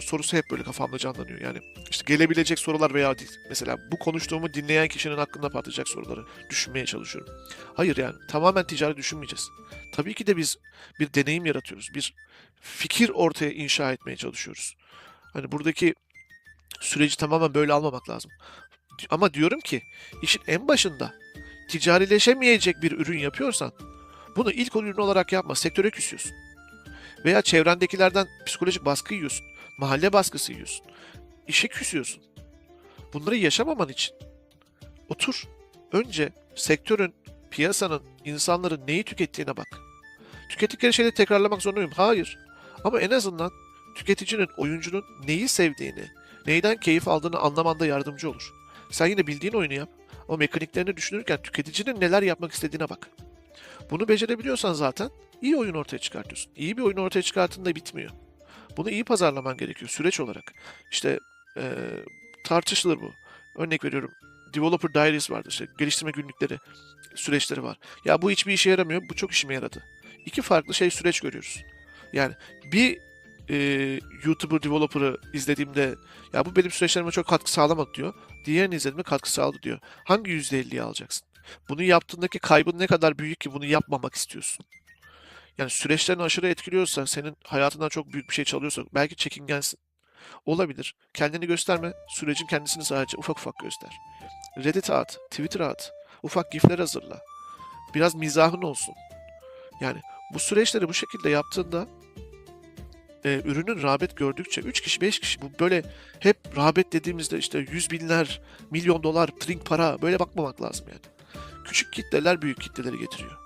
sorusu hep böyle kafamda canlanıyor. Yani işte gelebilecek sorular veya mesela bu konuştuğumu dinleyen kişinin hakkında patlayacak soruları düşünmeye çalışıyorum. Hayır yani tamamen ticari düşünmeyeceğiz. Tabii ki de biz bir deneyim yaratıyoruz. Bir fikir ortaya inşa etmeye çalışıyoruz. Hani buradaki süreci tamamen böyle almamak lazım. Ama diyorum ki işin en başında ticarileşemeyecek bir ürün yapıyorsan bunu ilk ürün olarak yapma. Sektöre küsüyorsun. Veya çevrendekilerden psikolojik baskı yiyorsun. Mahalle baskısı yiyorsun. İşe küsüyorsun. Bunları yaşamaman için otur. Önce sektörün, piyasanın, insanların neyi tükettiğine bak. Tükettikleri şeyleri tekrarlamak zorunda mıyım? Hayır. Ama en azından tüketicinin, oyuncunun neyi sevdiğini, neyden keyif aldığını anlamanda yardımcı olur. Sen yine bildiğin oyunu yap. Ama mekaniklerini düşünürken tüketicinin neler yapmak istediğine bak. Bunu becerebiliyorsan zaten iyi oyun ortaya çıkartıyorsun. İyi bir oyun ortaya çıkarttığında bitmiyor. Bunu iyi pazarlaman gerekiyor süreç olarak. İşte eee, tartışılır bu. Örnek veriyorum. Developer Diaries vardı işte geliştirme günlükleri süreçleri var. Ya bu hiçbir işe yaramıyor. Bu çok işime yaradı. İki farklı şey süreç görüyoruz. Yani bir eee YouTuber developer'ı izlediğimde ya bu benim süreçlerime çok katkı sağlamadı diyor. Diğerini izlediğimde katkı sağladı diyor. Hangi %50'yi alacaksın? Bunu yaptığındaki kaybın ne kadar büyük ki bunu yapmamak istiyorsun? Yani süreçlerini aşırı etkiliyorsa, senin hayatından çok büyük bir şey çalıyorsa belki çekingensin. Olabilir. Kendini gösterme. Sürecin kendisini sadece ufak ufak göster. Reddit'e at, Twitter'a at. Ufak gifler hazırla. Biraz mizahın olsun. Yani bu süreçleri bu şekilde yaptığında e, ürünün rağbet gördükçe 3 kişi 5 kişi bu böyle hep rağbet dediğimizde işte yüz binler, milyon dolar, trink para böyle bakmamak lazım yani. Küçük kitleler büyük kitleleri getiriyor.